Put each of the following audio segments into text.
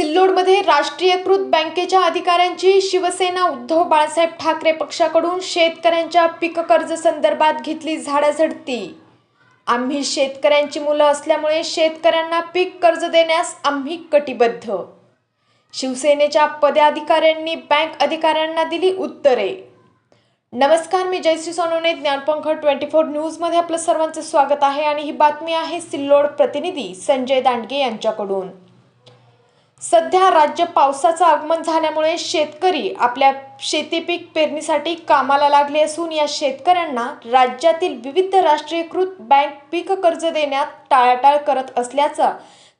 सिल्लोडमध्ये राष्ट्रीयकृत बँकेच्या अधिकाऱ्यांची शिवसेना उद्धव बाळासाहेब ठाकरे पक्षाकडून शेतकऱ्यांच्या पीक कर्ज संदर्भात घेतली झाडाझडती. आम्ही शेतकऱ्यांची मुलं असल्यामुळे शेतकऱ्यांना पीक कर्ज देण्यास आम्ही कटिबद्ध. शिवसेनेच्या पदाधिकाऱ्यांनी बँक अधिकाऱ्यांना दिली उत्तरे. नमस्कार मी जयश्री सोनवणे ज्ञानपंख ट्वेंटी फोर न्यूजमध्ये आपलं सर्वांचं स्वागत आहे आणि ही बातमी आहे सिल्लोड प्रतिनिधी संजय दांडगे यांच्याकडून. सध्या राज्य पावसाचं आगमन झाल्यामुळे शेतकरी आपल्या शेतीपीक पेरणीसाठी कामाला लागले असून या शेतकऱ्यांना राज्यातील विविध राष्ट्रीयकृत बँक पीक कर्ज देण्यात टाळाटाळ करत असल्याचं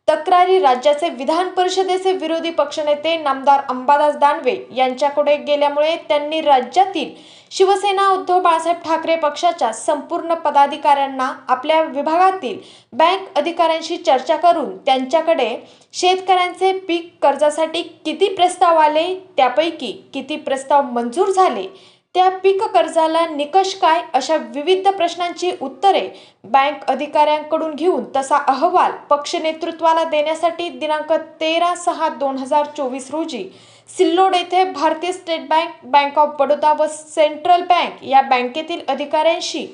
तक्रारी राज्याचे विधान परिषदेचे विरोधी पक्षनेते नामदार अंबादास दानवे यांच्याकडे गेल्यामुळे त्यांनी राज्यातील शिवसेना उद्धव बाळासाहेब ठाकरे पक्षाच्या संपूर्ण पदाधिकाऱ्यांना आपल्या विभागातील बँक अधिकाऱ्यांशी चर्चा करून त्यांच्याकडे शेतकऱ्यांचे पीक कर्जासाठी किती प्रस्ताव आले? त्यापैकी किती प्रस्ताव मंजूर झाले? त्या पीक कर्जाला निकष काय अशा विविध प्रश्नांची उत्तरे बँक अधिकाऱ्यांकडून घेऊन तसा अहवाल पक्ष नेतृत्वाला देण्यासाठी दिनांक तेरा सहा दोन हजार चोवीस रोजी सिल्लोड येथे भारतीय state bank bank of Baroda व सेंट्रल बँक या बँकेतील अधिकाऱ्यांशी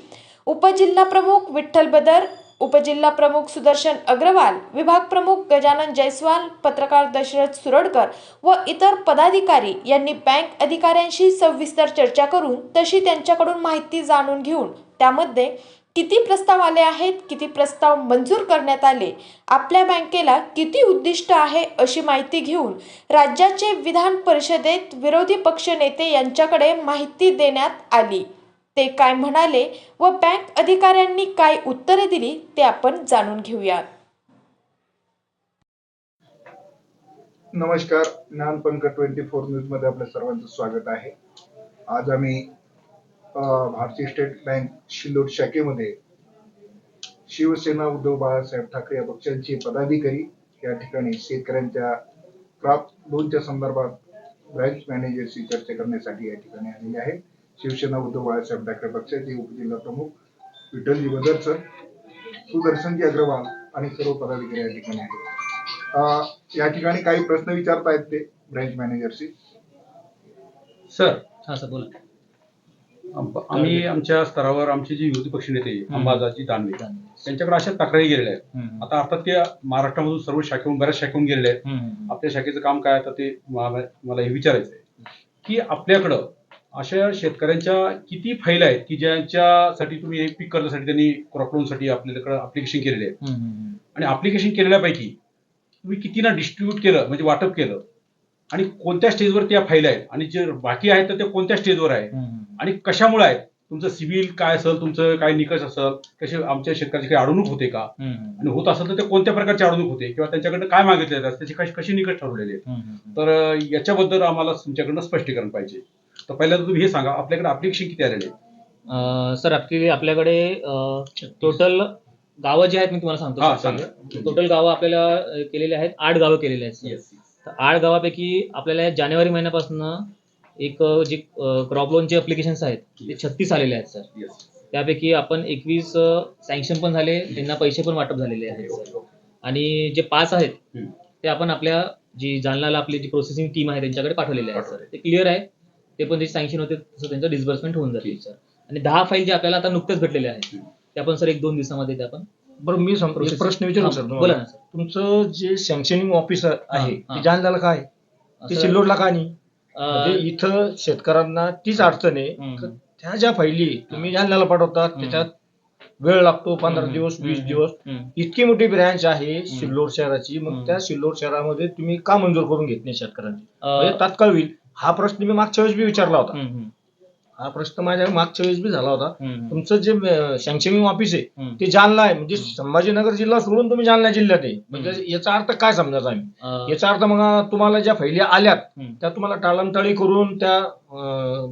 उपजिल्हा प्रमुख विठ्ठल बदर उपजिल्हा प्रमुख सुदर्शन अग्रवाल विभाग प्रमुख गजानन जयस्वाल पत्रकार दशरथ सुरडकर व इतर पदाधिकारी यांनी बँक अधिकाऱ्यांशी सविस्तर चर्चा करून तशी त्यांच्याकडून माहिती जाणून घेऊन त्यामध्ये किती प्रस्ताव आले आहेत किती प्रस्ताव मंजूर करण्यात आले आपल्या बँकेला किती उद्दिष्ट आहे अशी माहिती घेऊन राज्याचे विधान परिषदेत विरोधी पक्षनेते यांच्याकडे माहिती देण्यात आली. ते काय म्हणाले व बँक अधिकाऱ्यांनी काय उत्तरे दिली ते आपण जाणून घेऊयात नमस्कार ज्ञानपंख ट्वेंटी फोर न्यूजमध्ये आपल्या सर्वांचं स्वागत आहे. आज आम्ही भारतीय स्टेट बँक शिल्लोड शाखेमध्ये शिवसेना उद्धव बाळासाहेब ठाकरे या पक्षांचे पदाधिकारी या ठिकाणी शेतकऱ्यांच्या क्रॉप लोनच्या संदर्भात ब्रँच मॅनेजरशी चर्चा करण्यासाठी या ठिकाणी आलेले आहेत. शिवसेना उद्धव बाळासाहेब ठाकरे पक्षाचे उपजिल्हा प्रमुख विठ्ठलजी बदर सर सुदर्शनजी अग्रवाल आणि सर्व पदाधिकारी या ठिकाणी आहेत. अ, या ठिकाणी काही प्रश्न विचारतायत ते ब्रँच मॅनेजरशी सर. हा सर बोला. आम- आम्ही आमच्या स्तरावर आमचे जे विरोधी पक्ष नेते अंबादाजी दानवे त्यांच्याकडे अशा तक्रारी गेलेल्या आहेत. आता अर्थात ते महाराष्ट्रामधून सर्व शाखेहून बऱ्याच शाखेहून गेलेले आहेत. आपल्या शाखेचं काम काय आता ते मला हे विचारायचं आहे की आपल्याकडं अशा शेतकऱ्यांच्या किती फाईल आहेत की ज्यांच्यासाठी तुम्ही हे पीक कर्जासाठी त्यांनी क्रॉप लोनसाठी आपल्याकडे अप्लिकेशन केलेले आहे आणि अप्लिकेशन केलेल्यापैकी तुम्ही कितीना डिस्ट्रीब्यूट केलं म्हणजे वाटप केलं? आणि कोणत्या स्टेजवर त्या फाईल आहेत? आणि जे बाकी आहेत तर ते कोणत्या स्टेजवर आहे आणि कशामुळे आहेत? तुमचं सिव्हिल काय असेल? तुमचं काय निकष असेल? कसे आमच्या शेतकऱ्याची काही अडवणूक होते का? आणि होत असेल तर ते कोणत्या प्रकारची अडवणूक होते? किंवा त्यांच्याकडनं काय मागितले जातात त्याचे कशी निकष ठरवलेले आहेत? तर याच्याबद्दल आम्हाला तुमच्याकडनं स्पष्टीकरण पाहिजे. तर पहिल्यांदा तुम्ही हे सांगा आपल्याकडे अप्लिकेशन किती आलेले आहेत? सर ऍक्च्युली आपल्याकडे टोटल गावं जी आहेत मी तुम्हाला हा, सांगतो सांगा. टोटल गावं आपल्याला अं, केलेले आहेत आठ गावं केलेली आहेत sir. तर आठ गावापैकी आपल्याला जानेवारी महिन्यापासून एक अं, जे क्रॉप लोनचे अप्लिकेशन्स आहेत ते छत्तीस आलेले आहेत सर Yes. त्यापैकी आपण एकवीस सँक्शन पण झाले त्यांना पैसे पण वाटप झालेले आहेत sir. आणि जे पाच आहेत हम्म. ते आपण आपल्या जी जालनाला आपली जी प्रोसेसिंग टीम आहे त्यांच्याकडे पाठवलेले आहेत सर ते क्लिअर आहे ते पण जे सँक्शन होते तसं त्यांचं डिस्बर्समेंट होऊन जातील सर आणि दहा फाईल जे आपल्याला आता नुकतेच भेटलेले आहेत हम्म. ते आपण सर एक दोन दिवसामध्ये ते आपण बरं मी सांगतो एक प्रश्न विचारू सर बोला तुम्हाला ना सर तुमचं जे सँक्शनिंग ऑफिसर आहे हा. ते जालन्याला काय ते सर, सिल्लोडला का नाही अं, म्हणजे इथं शेतकऱ्यांना तीच अडचण आहे हम्म. की त्या ज्या फायली तुम्ही जालन्याला पाठवतात हम्म. त्याच्यात वेळ लागतो पंधरा हम्म. दिवस वीस हम्म. दिवस हम्म. इतकी मोठी ब्रँच आहे सिल्लोड शहराची हम्म. मग त्या सिल्लोड शहरामध्ये तुम्ही का मंजूर करून घेत नाही शेतकऱ्यांची अं, म्हणजे तात्काळ होईल हा प्रश्न मी मागच्या वेळेस बी विचारला होता हा प्रश्न माझ्या मागच्या वेळेस बी झाला होता तुमचं जे सँक्शनिंग ऑफिस आहे. ते जालना आहे म्हणजे संभाजीनगर जिल्हा सोडून तुम्ही जालना जिल्ह्यात आहे म्हणजे याचा अर्थ काय समजायचा आम्ही याचा अर्थ मग तुम्हाला ज्या फैली आल्यात त्या तुम्हाला टाळमटाळी करून त्या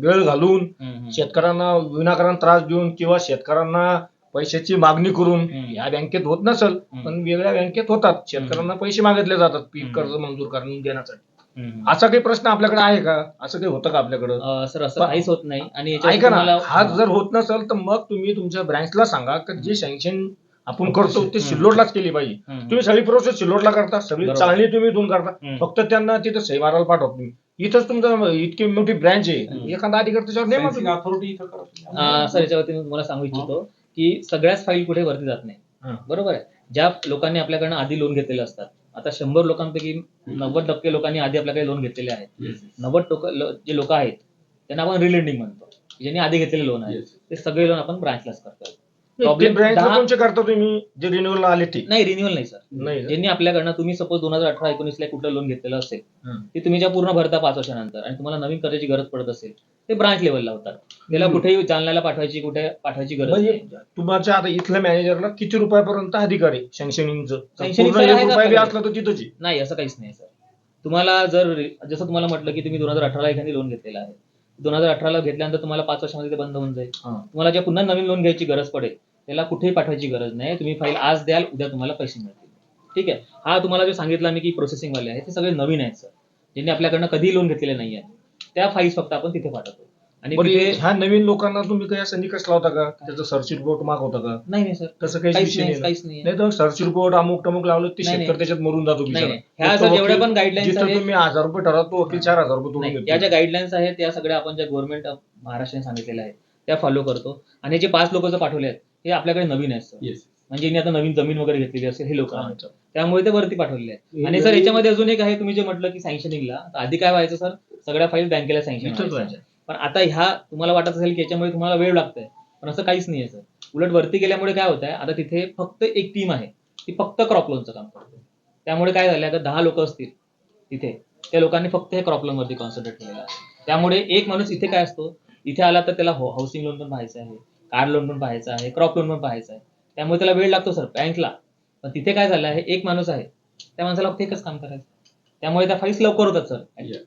वेळ घालून. शेतकऱ्यांना विनाकारण त्रास देऊन किंवा शेतकऱ्यांना पैशाची मागणी करून. या बँकेत होत नसेल. पण वेगळ्या बँकेत होतात शेतकऱ्यांना पैसे मागितले जातात पीक. कर्ज मंजूर करून देण्यासाठी. असा काही प्रश्न आपल्याकडे आहे का असं काही होतं का आपल्याकडं सर असं काहीच होत नाही आणि याच्यात ऐका ना तुम्हाला- हा जर होत नसेल तर मग तुम्ही तुमच्या ब्रँचला सांगा की जे सँक्शन आपण करतो ते. सिल्लोडलाच केली पाहिजे हम्म. तुम्ही सगळी प्रोसेस सिल्लोडला करता सगळी बरोबर. चालणी तुम्ही इथून करता हम्म. फक्त त्यांना तिथं सही मारायला पाठवत तुम्ही इथंच तुमचं इतकी मोठी ब्रँच आहे. एखादा अधिकारी त्याच्यावर नेमा Fencing तुम्ही. authority इथं करा तुम्ही. अं, सर याच्यावरती मी तुम्हाला सांगू इच्छितो की सगळ्याच फाईल कुठे वरती जात नाही हं. बरोबर आहे ज्या लोकांनी आपल्याकडनं आधी लोन घेतलेले असतात आता शंभर लोकांपैकी नव्वद टक्के लोकांनी आधी आपल्याकडे लोन घेतलेले आहेत. नव्वद टोक जे लोक आहेत त्यांना आपण रिलेंडिंग म्हणतो ज्यांनी आधी घेतलेले लोन आहे. ते सगळे लोन आपण ब्रांचलाच करतो कोणचे करता तुम्ही? जे रिन्युअल आले ते. नाही रिन्युअल नाही सर नाही का? ज्यांनी आपल्याकडनं तुम्ही सपोज दोन हजार अठरा एकोणीसला कुठलं लोन घेतलेलं असेल हं. ते तुम्ही ज्या पूर्ण भरता पाच वर्षानंतर आणि तुम्हाला नवीन कर्जाची गरज पडत असेल ते ब्रांच लेवलला होतात. त्याला कुठेही जालन्याला पाठवायची कुठे पाठवायची गरज म्हणजे नाही. तुमच्या आता इथल्या मॅनेजरला किती रुपयापर्यंत अधिकार आहे? सँक्शनिंगचं Sanctioning पूर्ण sir एक आहे रुपया बी आपल्याकडे. असला तर तिथंच आहे. नाही असं काहीच नाही सर तुम्हाला जर जसं तुम्हाला म्हटलं की तुम्ही दोन हजार अठराला एखादी लोन घेतलेलं आहे दोन हजार अठराला घेतल्यानंतर तुम्हाला पाच वर्षामध्ये ते बंद होऊन जाईल. तुम्हाला जे पुन्हा नवीन लोन घ्यायची गरज पडेल त्याला कुठेही पाठवायची गरज नाही. तुम्ही फाईल आज द्याल उद्या तुम्हाला पैसे मिळतील. ठीक आहे? हा तुम्हाला जो सांगितलं मी की प्रोसेसिंग वाले आहेत ते सगळे नवीन आहेत सर ज्यांनी आपल्याकडनं कधीही लोन घेतलेले नाही आहेत त्या फाईल्स फक्त आपण तिथे पाठवतो. आणि बरं, ह्या नवीन लोकांना तुम्ही काही असं निकष लावता का त्याचं सर्च रिपोर्ट मागवता का नाही नाही सर तसं काही काहीच विषय नाही नाही ना? काहीच नाही नाही तर सर्च रिपोर्ट अमुक टमुक लावलं ते नाही, शेतकरी नाही. त्याच्यात मरून जातो नाही, बिचारा. नाही. ह्या फक्त जर जेवढ्या वकील- पण guidelines जिथं आहेत- तुम्ही हजार रुपये ठरवतो वकील चार हजार रुपये नाही तुम्ही या ज्या गाईडलाईन्स आहेत त्या सगळ्या आपण ज्या गव्हर्नमेंट ऑफ महाराष्ट्राने सांगितलेल्या आहेत त्या फॉलो करतो आणि जे पाच लोक जर पाठवले आहेत हे आपल्याकडे नवीन आहेत सर Yes. म्हणजे यांनी आता नवीन जमीन वगैरे घेतलेली असेल हे लोक अच्छा. त्यामुळे ते वरती पाठवलेले आहेत आणि सर याच्यामध्ये अजून एक आहे तुम्ही जे म्हटलं की सँक्शनिंगला आधी काय व्हायचं सर सगळ्या फाईल बँकेला इथंच सँक्शन व्हायचं. पण आता ह्या तुम्हाला वाटत असेल की याच्यामुळे तुम्हाला वेळ लागतोय पण असं काहीच नाहीये सर. उलट वरती गेल्यामुळे काय होत आहे आता तिथे फक्त एक टीम आहे ती फक्त क्रॉप लोनचं काम करते. त्यामुळे काय झालं आता दहा लोक असतील तिथे त्या लोकांनी फक्त हे क्रॉप लोन वरती कॉन्सन्ट्रेट केलेलं आहे. त्यामुळे एक माणूस इथे काय असतो इथे आला तर त्याला हाऊसिंग लोन पण पाहायचं आहे कार लोन पण पाहायचं आहे क्रॉप लोन पण पाहायचं आहे. त्यामुळे त्याला वेळ लागतो सर बँकला पण तिथे काय झालं आहे एक माणूस आहे त्या माणसाला फक्त एकच काम करायचं त्यामुळे त्या फाईल्स लवकर होतात सर.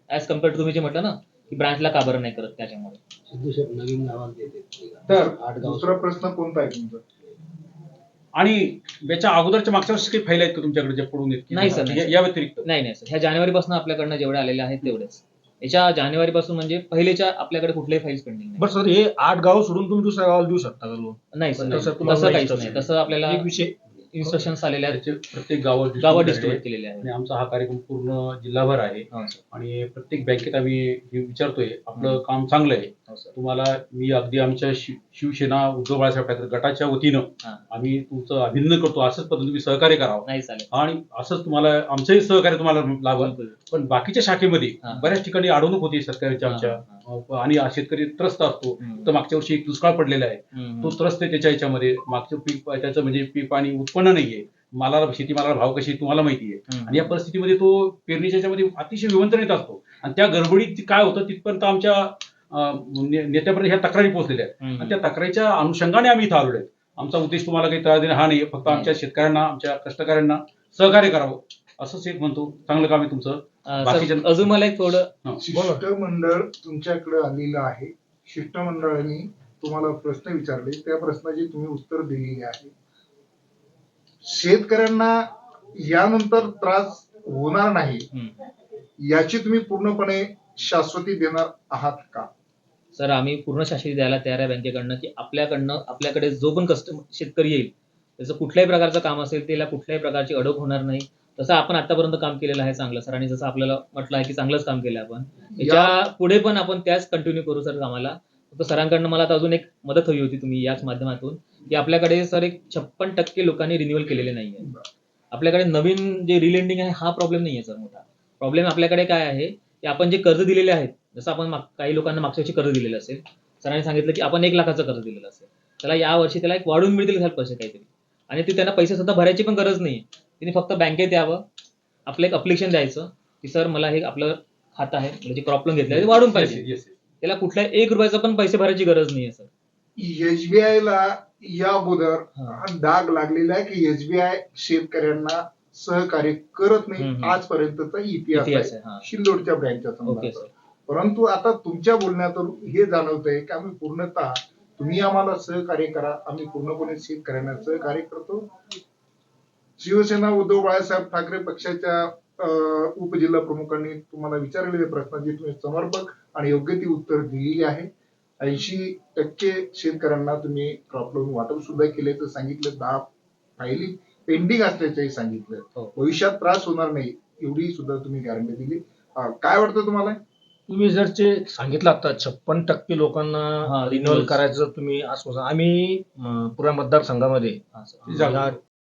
ऍज कंपेअर टू तुम्ही जे म्हटलं ना की ब्रांचला का बरं नाही करत त्याच्यामुळे? तर दुसरा प्रश्न कोणता आहे तुमचा? आणि याच्या अगोदरच्या मागच्या वर्षी काही फाईल आहेत का तुमच्याकडे जे पडून आहेत? नाही sir, नाही या- sir. या व्यतिरिक्त. नाही नाही सर. ह्या जानेवारीपासून आपल्याकडनं जेवढे आलेले आहेत तेवढेच. याच्या जानेवारीपासून म्हणजे पहिलेच्या आपल्याकडे कुठलेही फाईल्स पेंडिंग नाही. बरं सर हे आठ गाव सोडून तुम्ही दुसऱ्या गावाला देऊ शकता का लोन? नाही सर तसं नाही. तुम्हाला तसं काहीच नाही. असेल. तसं आपल्याला एक विषय इन्स्ट्रक्शन्स आलेले आहेत. त्याचे प्रत्येक गावात गावात डिस्ट्रीब्युट. केलेले आहेत. आणि आमचा हा कार्यक्रम पूर्ण जिल्हाभर आहे. हो सर. आणि प्रत्येक बँकेत आम्ही हे विचारतोय आपलं काम चांगलं आहे. तुम्हाला मी अगदी आमच्या शिव- शिवसेना उद्धव बाळासाहेब ठाकरे गटाच्या वतीनं हा. आम्ही तुमचं अभिनंदन करतो. असंच पद्धतीने तुम्ही सहकार्य करावं. नाही चालेल. आणि असंच तुम्हाला आमचंही सहकार्य तुम्हाला लाभल. पण बाकीच्या शाखेमध्ये हा. बऱ्याच ठिकाणी अडवणूक होती शेतकऱ्याच्या हा, आमच्या. हा, अं, आणि शेतकरी त्रस्त असतो. हम्म. तर मागच्या वर्षी एक दुष्काळ पडलेला आहे. तो त्रस्त आहे त्याच्या ह्याच्यामध्ये मागचं पीक त्याचं म्हणजे पीक पाणी उत्पन्न नाहीये मालाला शेतीमालाला भाव कशी आहे तुम्हाला माहिती आहे. आणि या परिस्थितीमध्ये तो पेरणीच्या ह्याच्यामध्ये अतिशय विवंतरित असतो. आणि त्या गडबडीत काय होतं तिथपर्यंत आमच्या नेत्यापर्यंत ह्या तक्रारी पोहोचलेल्या आहेत. आणि त्या तक्रारीच्या अनुषंगाने आम्ही इथं आलेलो आहे आमचा उद्देश तुम्हाला काही त्रास देणं हा नाही फक्त आमच्या शेतकऱ्यांना आमच्या कष्टकऱ्यांना सहकार्य करावं. असंच एक म्हणतो. चांगलं काम आहे तुमचं. बाकीच्या- अजून मला एक थोडं. शिष्टमंडळ तुमच्याकडे आलेलं आहे. शिष्टमंडळाने तुम्हाला प्रश्न विचारले. त्या प्रश्नाची तुम्ही उत्तर दिलेली आहे. शेतकऱ्यांना यानंतर त्रास होणार नाही. याची तुम्ही पूर्णपणे शाश्वती देणार आहात का? सर आम्ही पूर्ण शाश्वती द्यायला तयार आहे बँकेकडनं की आपल्याकडनं आपल्याकडे जो पण कस्टमर शेतकरी येईल त्याचं कुठल्याही प्रकारचं काम असेल त्याला कुठल्याही प्रकारची अडक होणार नाही. तसं आपण आतापर्यंत काम केलेलं आहे चांगलं सर. आणि जसं आपल्याला म्हटलं आहे की चांगलंच काम केलं आपण. याच्यापुढे पण आपण त्याच कंटिन्यू करू सर आम्हाला फक्त सरांकडनं मला अजून एक मदत हवी होती तुम्ही याच माध्यमातून की आपल्याकडे सर एक छप्पन टक्के लोकांनी रिन्युअल केलेले नाहीये. आपल्याकडे नवीन जे रिलेंडिंग आहे हा प्रॉब्लेम नाहीये सर मोठा. प्रॉब्लेम आपल्याकडे काय आहे की आपण जे कर्ज दिलेले आहेत जसं आपण माग- काही लोकांना मागच्या वर्षी कर्ज दिलेलं असेल सरांनी सांगितलं की आपण एक लाखाचं कर्ज दिलेलं असेल त्याला या वर्षी त्याला एक वाढून मिळतील साहेब पैसे काहीतरी. आणि ते त्यांना पैसे सुद्धा भरायची पण गरज नाही त्यांनी फक्त बँकेत यावं आपलं एक अप्लिकेशन द्यायचं की सर मला हे आपलं खातं आहे म्हणजे क्रॉप लोन घेतलं ते वाढून पाहिजे. त्याला कुठल्या एक रुपयाचा पण पैसे भरायची गरज नाहीये सर. एसबीआय ला या अगोदर डाग लागलेला आहे की एसबीआय शेतकऱ्यांना सहकार्य करत नाही. आजपर्यंतचा इतिहास आहे. आहे हा. परंतु आता तुमच्या बोलण्यातून हे जाणवतंय की आम्ही पूर्णतः तुम्ही आम्हाला सहकार्य करा आम्ही पूर्णपणे शेतकऱ्यांना सहकार्य करतो. शिवसेना उद्धव बाळासाहेब ठाकरे पक्षाच्या उपजिल्हा प्रमुखांनी तुम्हाला विचारलेले प्रश्नांची तुम्ही समर्पक आणि योग्य ती उत्तर दिलेली आहे. ऐंशी टक्के शेतकऱ्यांना तुम्ही क्रॉप लोन वाटप सुद्धा केल्याचं सांगितलं दहा फायली पेंडिंग असल्याचंही सांगितलं. हो. भविष्यात त्रास होणार नाही एवढी सुद्धा तुम्ही गॅरंटी दिली. काय वाटतं तुम्हाला? तुम्ही जर ते सांगितलं आता छप्पन टक्के लोकांना. रिन्युअल करायचं तुम्ही आश्वासन आम्ही अं, पुऱ्या मतदारसंघामध्ये जागा.